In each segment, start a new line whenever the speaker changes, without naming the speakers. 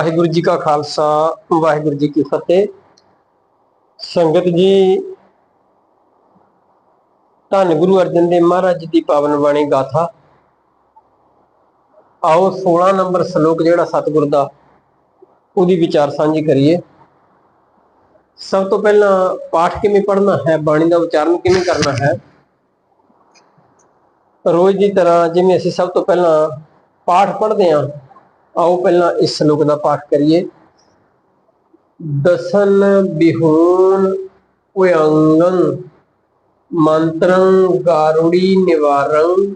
ਵਾਹਿਗੁਰੂ ਜੀ ਕਾ ਖਾਲਸਾ, ਵਾਹਿਗੁਰੂ ਜੀ ਕੀ ਫਤਿਹ। ਸੰਗਤ ਜੀ, ਧੰਨ ਗੁਰੂ ਅਰਜਨ ਦੇਵ ਮਹਾਰਾਜ ਦੀ ਪਾਵਨ ਬਾਣੀ ਗਾਥਾ। ਆਓ 16 ਨੰਬਰ ਸ਼ਲੋਕ ਜਿਹੜਾ ਸਤਿਗੁਰ ਦਾ, ਉਹਦੀ ਵਿਚਾਰ ਸਾਂਝੀ ਕਰੀਏ। ਸਭ ਤੋਂ ਪਹਿਲਾਂ ਪਾਠ ਕਿਵੇਂ ਪੜ੍ਹਨਾ ਹੈ, ਬਾਣੀ ਦਾ ਉਚਾਰਨ ਕਿਵੇਂ ਕਰਨਾ ਹੈ? ਰੋਜ਼ ਦੀ ਤਰ੍ਹਾਂ ਜਿਵੇਂ ਅਸੀਂ ਸਭ ਤੋਂ ਪਹਿਲਾਂ ਪਾਠ ਪੜ੍ਹਦੇ ਹਾਂ ਆਓ ਪਹਿਲਾਂ ਇਸ ਸ਼ਲੋਕ ਦਾ ਪਾਠ ਕਰੀਏ। ਦਸਨ ਬਿਹੂਨ ਉਯੰਗੰ ਮੰਤਰੰ ਗਾਰੁੜੀ ਨਿਵਾਰੰ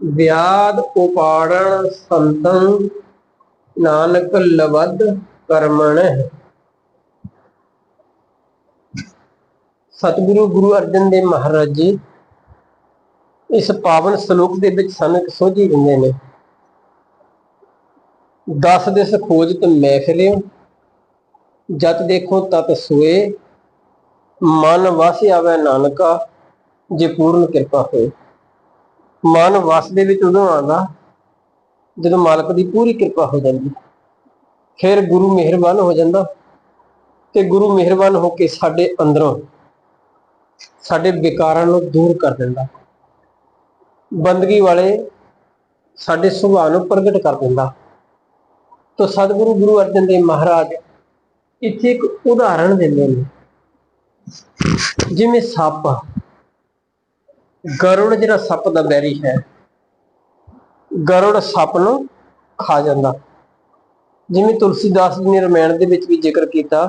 ਵਿਆਦ ਉਪਾੜਨ ਸੰਤੰ ਨਾਨਕ ਲਵਦ ਕਰਮਣ। ਸਤਿਗੁਰੂ ਗੁਰੂ ਅਰਜਨ ਦੇਵ ਮਹਾਰਾਜ ਜੀ, ਇਸ ਪਾਵਨ ਸ਼ਲੋਕ ਦੇ ਵਿੱਚ ਸਾਨੂੰ ਇੱਕ ਸੋਝੀ ਦਿੰਦੇ ਨੇ। ਦਸ ਦਿਸ ਖੋਜ ਤੇ ਮਹਿਫਿਲਿਓ ਜਤ ਦੇਖੋ ਤਤ ਸੋਏ। ਮਨ ਵਸ ਆਵੇ ਨਾਨਕਾ, ਜੇ ਪੂਰਨ ਕਿਰਪਾ ਹੋਏ। ਮਨ ਵਸ ਦੇ ਵਿੱਚ ਉਦੋਂ ਆਉਂਦਾ, ਜਦੋਂ ਮਾਲਕ ਦੀ ਪੂਰੀ ਕਿਰਪਾ ਹੋ ਜਾਂਦੀ। ਫਿਰ ਗੁਰੂ ਮਿਹਰਬਾਨ ਹੋ ਜਾਂਦਾ ਤੇ ਗੁਰੂ ਮਿਹਰਬਾਨ ਹੋ ਕੇ ਸਾਡੇ ਅੰਦਰੋਂ, ਸਾਡੇ ਵਿਕਾਰਾਂ ਨੂੰ ਦੂਰ ਕਰ ਦਿੰਦਾ। ਬੰਦਗੀ ਵਾਲੇ ਸਾਡੇ ਸੁਭਾਅ ਨੂੰ ਪ੍ਰਗਟ ਕਰ ਦਿੰਦਾ। ਤੋ ਸਤਿਗੁਰੂ ਗੁਰੂ ਅਰਜਨ ਦੇਵ ਮਹਾਰਾਜ ਇੱਥੇ ਇੱਕ ਉਦਾਹਰਣ ਦਿੰਦੇ ਨੇ। ਜਿਵੇਂ ਸੱਪ। ਗਰੁੜ ਜਿਹੜਾ ਸੱਪ ਦਾ ਬੈਰੀ ਹੈ, ਗਰੁੜ ਸੱਪ ਨੂੰ ਖਾ ਜਾਂਦਾ। ਜਿਵੇਂ ਤੁਲਸੀਦਾਸ ਜੀ ਨੇ ਰਮਾਇਣ ਦੇ ਵਿੱਚ ਵੀ ਜ਼ਿਕਰ ਕੀਤਾ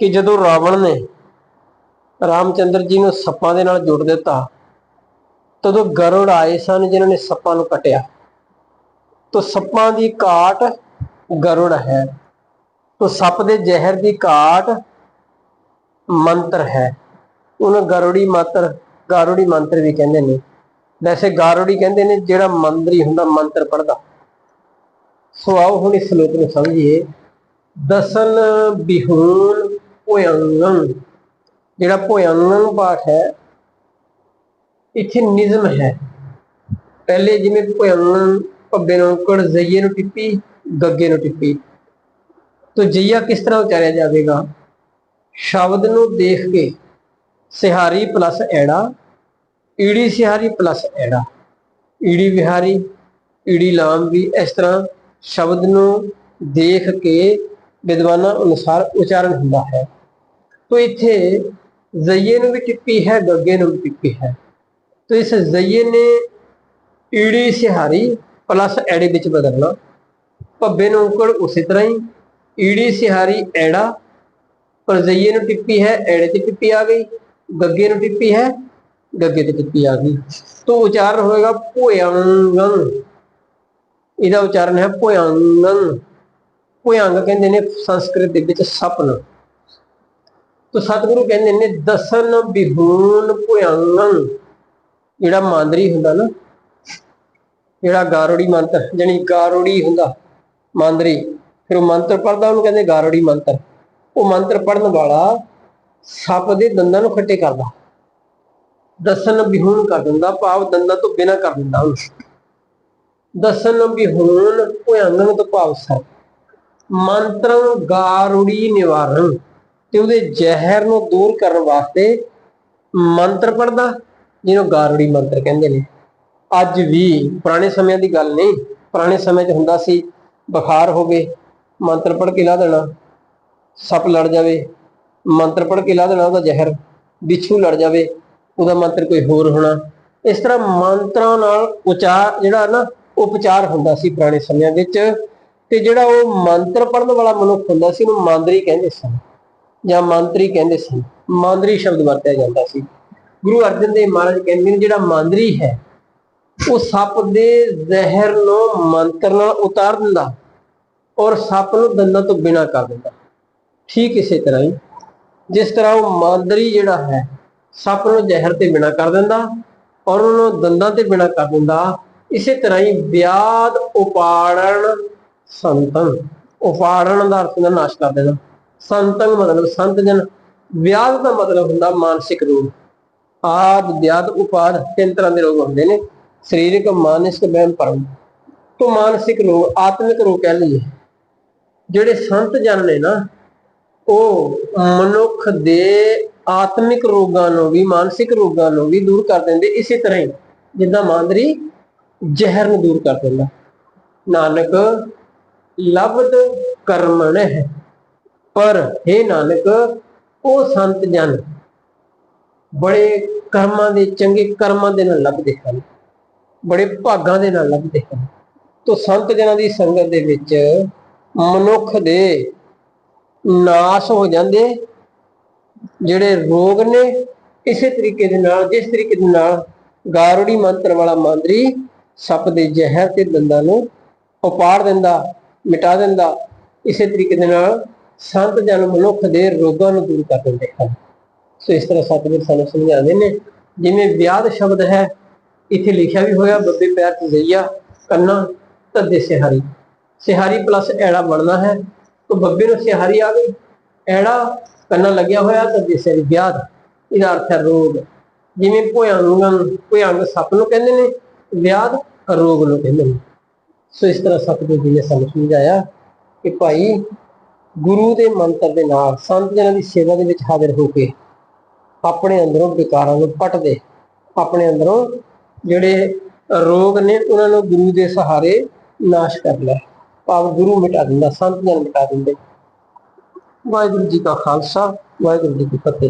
ਕਿ ਜਦੋਂ ਰਾਵਣ ਨੇ ਰਾਮਚੰਦਰ ਜੀ ਨੂੰ ਸੱਪਾਂ ਦੇ ਨਾਲ ਜੋੜ ਦਿੱਤਾ, ਤਦੋਂ ਗਰੁੜ ਆਏ ਸਨ ਜਿਨ੍ਹਾਂ ਨੇ ਸੱਪਾਂ ਨੂੰ ਕੱਟਿਆ। ਤੋ ਸੱਪਾਂ ਦੀ ਕਾਟ ਗਰੁੜ ਹੈ। ਤੋ ਸੱਪ ਦੇ ਜ਼ਹਿਰ ਦੀ ਘਾਟ ਮੰਤਰ ਹੈ। ਉਹਨੂੰ ਗਰੁੜੀ ਮੰਤਰ, ਗਾਰੁੜੀ ਮੰਤਰ ਵੀ ਕਹਿੰਦੇ ਨੇ। ਵੈਸੇ ਗਾਰੁੜੀ ਕਹਿੰਦੇ ਨੇ ਜਿਹੜਾ ਮੰਤਰੀ ਹੁੰਦਾ, ਮੰਤਰ ਪੜਦਾ ਸੋ ਆਓ ਹੁਣ ਇਸ ਸ਼ਲੋਕ ਨੂੰ ਸਮਝੀਏ। ਦਸਨ ਬਿਹੂਨ ਭੋਯੰਗੰ। ਜਿਹੜਾ ਭੋਯੰਗੰ ਪਾਠ ਹੈ, ਇੱਥੇ ਨਿਜ਼ਮ ਹੈ। ਪਹਿਲੇ ਜਿਵੇਂ ਭੋਯੰਗੰ, ਭੱਬੇ ਨੂੰ ਕੜ ਜ਼ਈਏ ਨੂੰ ਟਿੱਪੀ ਗੱਗੇ ਨੂੰ ਟਿੱਪੀ। ਤੋ ਜਈਆ ਕਿਸ ਤਰ੍ਹਾਂ ਉਚਾਰਿਆ ਜਾਵੇਗਾ? ਸ਼ਬਦ ਨੂੰ ਦੇਖ ਕੇ ਸਿਹਾਰੀ ਪਲੱਸ ਐੜਾ, ਈੜੀ ਸਿਹਾਰੀ ਪਲੱਸ ਐੜਾ। ਈੜੀ ਵਿਹਾਰੀ, ਈੜੀ ਲਾਮ ਵੀ ਇਸ ਤਰ੍ਹਾਂ ਸ਼ਬਦ ਨੂੰ ਦੇਖ ਕੇ ਵਿਦਵਾਨਾਂ ਅਨੁਸਾਰ ਉਚਾਰਨ ਹੁੰਦਾ ਹੈ। ਤੋ ਇੱਥੇ ਜ਼ਈਏ ਨੂੰ ਵੀ ਟਿੱਪੀ ਹੈ, ਗੱਗੇ ਨੂੰ ਵੀ ਟਿੱਪੀ ਹੈ। ਤੋ ਇਸ ਜ਼ਈਏ ਨੇ ਈੜੀ ਸਿਹਾਰੀ ਪਲੱਸ ਐੜੇ ਵਿੱਚ ਬਦਲਣਾ। ਭੱਬੇ ਨੂੰ ਔਂਕੜ ਉਸੇ ਤਰ੍ਹਾਂ ਹੀ। ਈੜੀ ਸਿਹਾਰੀ ਐੜਾ ਪਰ ਨੂੰ ਟਿੱਪੀ ਹੈ, ਐੜੇ ਤੇ ਟਿੱਪੀ ਆ ਗਈ, ਗੱਗੇ ਨੂੰ ਟਿੱਪੀ ਹੈ, ਗੱਗੇ ਤੇ ਟਿੱਪੀ ਆ ਗਈ। ਤੋਂ ਉਚਾਰਨ ਹੋਏਗਾ ਭੋਯੰਗੰ। ਇਹਦਾ ਉਚਾਰਨ ਹੈ ਭੋਯੰਗੰ। ਭੋਯੰਗ ਕਹਿੰਦੇ ਨੇ ਸੰਸਕ੍ਰਿਤ ਦੇ ਵਿੱਚ ਸਪਨ। ਤੋ ਸਤਿਗੁਰੂ ਕਹਿੰਦੇ ਨੇ ਦਸਨ ਬਿਹੂਨ ਭੋਯੰਗੰ। ਜਿਹੜਾ ਮਾਂਦਰੀ ਹੁੰਦਾ ਨਾ, ਜਿਹੜਾ ਗਾਰੋੜੀ ਮੰਤਰ ਜਾਨੀ ਗਾਰੋੜੀ ਹੁੰਦਾ। ਮੰਦਰੀ। ਫਿਰ ਉਹ ਮੰਤਰ ਪੜਦਾ ਉਹਨੂੰ ਕਹਿੰਦੇ ਗਾਰੋੜੀ ਮੰਤਰ। ਉਹ ਮੰਤਰ ਪੜਨ ਵਾਲਾ ਸੱਪ ਦੇ ਦੰਦਾਂ ਨੂੰ ਖੱਟੇ ਕਰਦਾ। ਦਸਨ ਬਿਹੂਨ ਕਰ ਦਿੰਦਾ, ਭਾਵ ਦੰਦਾਂ ਤੋਂ ਬਿਨਾ ਕਰ ਦਿੰਦਾ ਉਹਨੂੰ। ਦਸਨ ਵਿਹੂਣ ਭੁਯੰਗਨ ਤੋਂ ਭਾਵ ਸਰ। ਮੰਤਰੰ ਗਾਰੁੜੀ ਨਿਵਾਰਨ। ਤੇ ਉਹਦੇ ਜ਼ਹਿਰ ਨੂੰ ਦੂਰ ਕਰਨ ਵਾਸਤੇ ਮੰਤਰ ਪੜਦਾ ਜਿਹਨੂੰ ਗਾਰੋੜੀ ਮੰਤਰ ਕਹਿੰਦੇ ਨੇ। ਅੱਜ ਵੀ, ਪੁਰਾਣੇ ਸਮਿਆਂ ਦੀ ਗੱਲ ਨਹੀਂ, ਪੁਰਾਣੇ ਸਮੇਂ 'ਚ ਹੁੰਦਾ ਸੀ ਬੁਖਾਰ ਹੋਵੇ, ਮੰਤਰ ਪੜ ਕੇ ਲਾ ਦੇਣਾ, ਸੱਪ ਲੜ ਜਾਵੇ, ਮੰਤਰ ਪੜ ਕੇ ਲਾ ਦੇਣਾ ਉਹਦਾ ਜ਼ਹਿਰ ਵਿਛੂ ਲੜ ਜਾਵੇ, ਉਹਦਾ ਮੰਤਰ ਕੋਈ ਹੋਰ ਹੋਣਾ। ਇਸ ਤਰ੍ਹਾਂ ਮੰਤਰਾਂ ਨਾਲ ਉਚਾਰ ਜਿਹੜਾ ਨਾ, ਉਪਚਾਰ ਹੁੰਦਾ ਸੀ ਪੁਰਾਣੇ ਸਮਿਆਂ ਵਿੱਚ, ਤੇ ਜਿਹੜਾ ਉਹ ਮੰਤਰ ਪੜਨ ਵਾਲਾ ਮਨੁੱਖ ਹੁੰਦਾ ਸੀ, ਉਹਨੂੰ ਮੰਦਰੀ ਕਹਿੰਦੇ ਸਨ, ਜਾਂ ਮੰਤਰੀ ਕਹਿੰਦੇ ਸਨ। ਮੰਦਰੀ ਸ਼ਬਦ ਵਰਤਿਆ ਜਾਂਦਾ ਸੀ। ਗੁਰੂ ਅਰਜਨ ਦੇਵ ਮਹਾਰਾਜ ਕਹਿੰਦੇ ਨੇ, ਜਿਹੜਾ ਮੰਦਰੀ ਹੈ ਉਹ ਸੱਪ ਦੇ ਜ਼ਹਿਰ ਨੂੰ ਮੰਤਰ ਨਾਲ ਉਤਾਰ ਦਿੰਦਾ ਔਰ ਸੱਪ ਨੂੰ ਦੰਦਾਂ ਤੋਂ ਬਿਨਾ ਕਰ ਦਿੰਦਾ। ਠੀਕ ਇਸੇ ਤਰ੍ਹਾਂ ਹੀ ਜਿਸ ਤਰ੍ਹਾਂ ਉਹ ਮਾਂਦਰੀ ਜਿਹੜਾ ਹੈ, ਸੱਪ ਨੂੰ ਜ਼ਹਿਰ ਤੇ ਬਿਨਾ ਕਰ ਦਿੰਦਾ ਔਰ ਉਹਨੂੰ ਦੰਦਾਂ ਤੇ ਬਿਨਾ ਕਰ ਦਿੰਦਾ, ਇਸੇ ਤਰ੍ਹਾਂ ਹੀ ਵਿਆਦ ਉਪਾੜਨ ਸੰਤਨ, ਉਪਾੜਨ ਦਾ ਅਰਥ ਨਾਸ਼ ਕਰ ਦੇਣਾ। ਸੰਤਨ ਮਤਲਬ ਸੰਤ ਜਨ ਵਿਆਦ ਦਾ ਮਤਲਬ ਹੁੰਦਾ ਮਾਨਸਿਕ ਰੋਗ ਆਦ ਵਿਆਦ ਉਪਾਦ ਤਿੰਨ ਤਰ੍ਹਾਂ ਦੇ ਰੋਗ ਹੁੰਦੇ ਨੇ। ਸਰੀਰਕ, ਮਾਨਸਿਕ, ਵਹਿਮ ਭਰਮ ਤੋਂ ਮਾਨਸਿਕ ਰੋਗ ਆਤਮਿਕ ਰੋਗ ਕਹਿ ਲਈਏ। ਜਿਹੜੇ ਸੰਤ ਜਨ ਨੇ ਨਾ, ਉਹ ਮਨੁੱਖ ਦੇ ਆਤਮਿਕ ਰੋਗਾਂ ਨੂੰ ਵੀ, ਮਾਨਸਿਕ ਰੋਗਾਂ ਨੂੰ ਵੀ ਦੂਰ ਕਰ ਦਿੰਦੇ, ਇਸੇ ਤਰ੍ਹਾਂ ਹੀ ਜਿੱਦਾਂ ਮਾਂਦਰੀ ਜ਼ਹਿਰ ਨੂੰ ਦੂਰ ਕਰ ਦਿੰਦਾ। ਨਾਨਕ, ਲਬਦ ਕਰਮਣ ਹੈ ਪਰ हे ਨਾਨਕ, ਉਹ ਸੰਤ ਜਨ ਬੜੇ ਕਰਮਾਂ ਦੇ, ਚੰਗੇ ਕਰਮਾਂ ਦੇ ਨਾਲ ਲੱਭਦੇ ਹਨ। ਬੜੇ ਭਾਗਾਂ ਦੇ ਨਾਲ ਲੱਭਦੇ ਹਨ। ਤੋ ਸੰਤ ਜਨਾਂ ਦੀ ਸੰਗਤ ਦੇ ਵਿੱਚ ਮਨੁੱਖ ਦੇ ਨਾਸ਼ ਹੋ ਜਾਂਦੇ, ਜਿਹੜੇ ਰੋਗ ਨੇ, ਇਸੇ ਤਰੀਕੇ ਦੇ ਨਾਲ, ਜਿਸ ਤਰੀਕੇ ਦੇ ਨਾਲ ਗਾਰੁੜੀ ਮੰਤਰ ਵਾਲਾ ਮੰਤਰੀ ਸੱਪ ਦੇ ਜ਼ਹਿਰ ਤੇ ਦੰਦਾਂ ਨੂੰ ਉਪਾੜ ਦਿੰਦਾ, ਮਿਟਾ ਦਿੰਦਾ, ਇਸੇ ਤਰੀਕੇ ਦੇ ਨਾਲ ਸੰਤ ਜਨ ਮਨੁੱਖ ਦੇ ਰੋਗਾਂ ਨੂੰ ਦੂਰ ਕਰ ਦਿੰਦੇ ਹਨ। ਸੋ ਇਸ ਤਰ੍ਹਾਂ ਸਤਿਗੁਰ ਸਾਨੂੰ ਸਮਝਾਉਂਦੇ ਨੇ, ਜਿਵੇਂ ਵਿਆਦ ਸ਼ਬਦ ਹੈ ਇੱਥੇ ਲਿਖਿਆ ਵੀ ਹੋਇਆ, ਬੱਬੇ ਪੈਰ ਤੇ ਜ਼ਈਆ ਕੰਨਾ, ਤੱਦੇ ਸਿਹਾਰੀ। ਸਿਹਾਰੀ ਪਲੱਸ ਐੜਾ ਬਣਨਾ ਹੈ। ਤਾਂ ਬੱਬੇ ਨੂੰ ਸਿਹਾਰੀ ਆ ਗਈ। ਐੜਾ, ਕੰਨਾ ਲੱਗਿਆ ਹੋਇਆ, ਤੱਦੇ ਸਿਹਾਰੀ ਵਿਆਦ ਇਹਦਾ ਅਰਥ ਹੈ ਰੋਗ। ਜਿਵੇਂ ਭੁਯੰਗਨ ਭੁਯੰਗ ਸੱਪ ਨੂੰ ਕਹਿੰਦੇ ਨੇ ਵਿਆਦ ਰੋਗ ਨੂੰ ਕਹਿੰਦੇ ਨੇ। ਸੋ ਇਸ ਤਰ੍ਹਾਂ ਸਤਿਗੁਰੂ ਜੀ ਨੇ ਸਾਨੂੰ ਸਮਝਾਇਆ ਕਿ ਭਾਈ, ਗੁਰੂ ਦੇ ਮੰਤਰ ਦੇ ਨਾਲ ਸੰਤ ਜਨਾਂ ਦੀ ਸੇਵਾ ਦੇ ਵਿੱਚ ਹਾਜ਼ਰ ਹੋ ਕੇ ਆਪਣੇ ਅੰਦਰੋਂ ਵਿਕਾਰਾਂ ਨੂੰ ਪੱਟਦੇ, ਆਪਣੇ ਅੰਦਰੋਂ ਜਿਹੜੇ ਰੋਗ ਨੇ, ਉਹਨਾਂ ਨੂੰ ਗੁਰੂ ਦੇ ਸਹਾਰੇ ਨਾਸ਼ ਕਰ ਲੈ ਭਾਵ ਗੁਰੂ ਮਿਟਾ ਦਿੰਦਾ, ਸੰਤ ਜਨ ਮਿਟਾ ਦਿੰਦੇ। ਵਾਹਿਗੁਰੂ ਜੀ ਕਾ ਖਾਲਸਾ, ਵਾਹਿਗੁਰੂ ਜੀ ਕੀ ਫਤਿਹ।